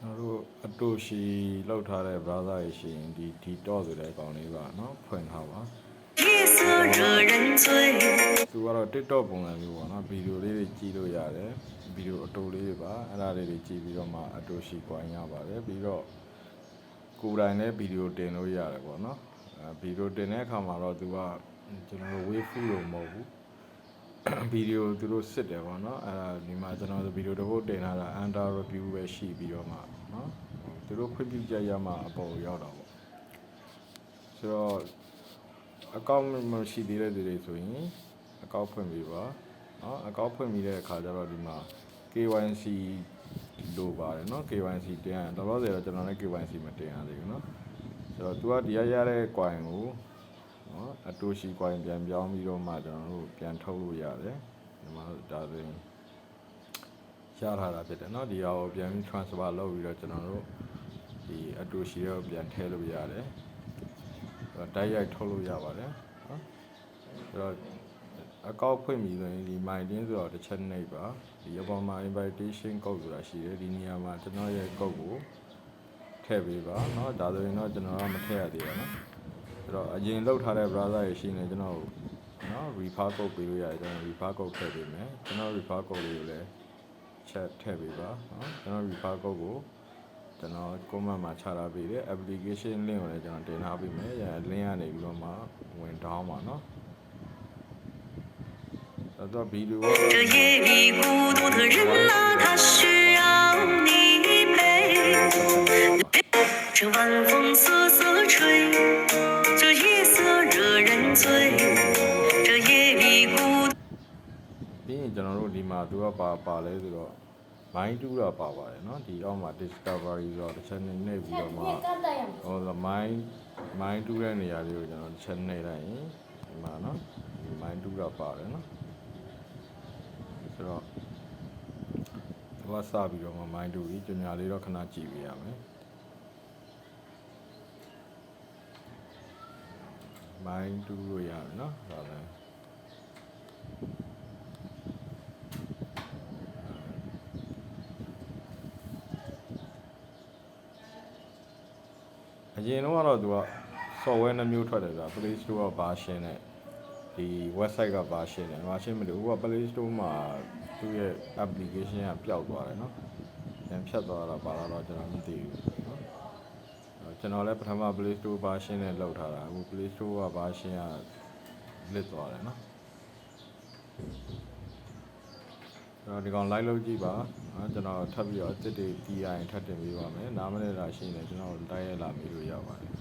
ကျွန်တော်တို့အတူရှိလောက်ထားတဲ့ browser ရရှိရင်ဒီဒီ dot ဆိုတဲ့အကောင်လေးပါเนาะဖွင့်ထားပါသူကတော့ TikTok ပုံစံမျိုးပေါ့နော်ဗီဒီယိုလေးတွေကြည့်လို့ရတယ်ဗီဒီယိုအတူလေးတွေပါအဲ့ဒါလေးတွေကြည့်ပြီးတော့မှအတူရှိပွိုင်းရပါတယ်ပြီးတော့ကိုယ်တိုင်လည်းဗီဒီယိုတင်လို့ရတယ်ပေါ့နော်အဲဗီဒီယိုတင်တဲ့အခါမှာတော့သူကကျွန်တော်တို့ wave လို့မဟုတ်ဘူး ဗီဒီယိုသူတို့စစ်တယ်ပေါ့နော်အဲ့ဒါဒီမှာကျွန်တော်တို့ဗီဒီယိုတစ်ပုဒ်တင်ထားတာ under review ပဲရှိပြီးတော့မှနော်သူတို့ခွင့်ပြုချက်ရမှအပေါ်ကိုရောက်တာပေါ့ဆိုတော့အကောင့်မရှိသေးတဲ့သူတွေဆိုရင်အကောင့်ဖွင့်ပြီးပါနော်အကောင့်ဖွင့်ပြီးတဲ့အခါကျတော့ဒီမှာ KYC လိုပါတယ်နော် KYC တင်ရတော့တော့ဆိုတော့ကျွန်တော်လည်း KYC မတင်ရသေးဘူးနော်ဆိုတော့ तू ကဒီရရတဲ့ coin ကို နော်အတူရှိ coin ပြန်ပြောင်းပြီးတော့မှကျွန်တော်တို့ပြန်ထုတ်လို့ရတယ်ဒီမှာဒါဆိုရင်ရထားတာဖြစ်တယ်เนาะဒီဟာကိုပြန်ပြီး transfer လုပ်ပြီးတော့ကျွန်တော်တို့ဒီအတူရှိတော့ပြန်ထည့်လို့ရတယ်အဲ့တော့တိုက်ရိုက်ထုတ်လို့ရပါတယ်နော်ဆိုတော့အကောက်ဖွင့်ပြီးဆိုရင်ဒီ my tin ဆိုတော့တစ်ချက်နှိပ်ပါဒီအပေါ်မှာ invitation code ဆိုတာရှိတယ်ဒီနေရာမှာကျွန်တော်ရဲ့ code ကိုထည့်ပေးပါเนาะဒါဆိုရင်တော့ကျွန်တော်ကမထည့်ရသေးဘူးเนาะ အဲ့တော့အရင်လောက်ထားတဲ့ browser ရရှိနေကျွန်တော်နော် refer code ပေးလို့ရတယ်ကျွန်တော် refer code ထည့်ပေးမယ်ကျွန်တော် refer code လေးကိုလည်း chat ထည့်ပေးပါနော်ကျွန်တော် refer code ကိုကျွန်တော် comment မှာချထားပေးတယ် application link ကိုလည်းကျွန်တော်တင်ထားပေးမယ်ရ link ကနေပြီးတော့မှဝင် down ပါနော်အဲ့တော့ video က 这夜里孤独的人啊，他需要你陪。这晚风瑟瑟 醉。这夜里孤 ပြီးရင်ကျွန်တော်တို့ဒီမှာသူကပါပါလဲဆိုတော့ mind 2တော့ပါပါတယ်เนาะဒီအောက်မှာ discovery ဆိုတော့တစ်ချက်နေနေပြီးတော့မှ နှစ်ကတည်းက ဟောဆို mind mind တူးတဲ့နေရာလေးကိုကျွန်တော်တစ်ချက်နှိပ်လိုက်ရင်ဒီမှာနော်ဒီ mind တူးတာပါတယ်နော်ဆိုတော့ဒီကစပြီးတော့မှ mind တူးပြီးကြညာလေးတော့ခဏကြည့်ပေးရမယ် mind တူးလို့ရတယ်နော်ဒါလည်းအရင်တော့ကတော့သူက software နှမျိုးထွက်တယ်ဆိုတာ Play Store က version နဲ့ဒီ website က version နဲ့ version မလို့ဟိုက Play Store မှာသူ့ရဲ့ application ကပျောက်သွားတယ်နော်။ပြန်ဖြတ်သွားတာပါလာတော့ကျွန်တော်မသိဘူးနော်။အဲ့ ကျွန်တော်လည်းပထမ Play Store version နဲ့လောက်ထားတာအခု Play Store က version ကလစ်သွားတယ်နော်။အဲ့တော့ဒီကောင် live လုပ်ကြည့်ပါနော်ကျွန်တော်ထပ်ပြီးတော့အစ်စ်တွေ TI ထပ်တင်ပေးပါမယ်နားမလဲတာရှိရင်လည်းကျွန်တော်တိုက်ရိုက်လာမေးလို့ရပါတယ်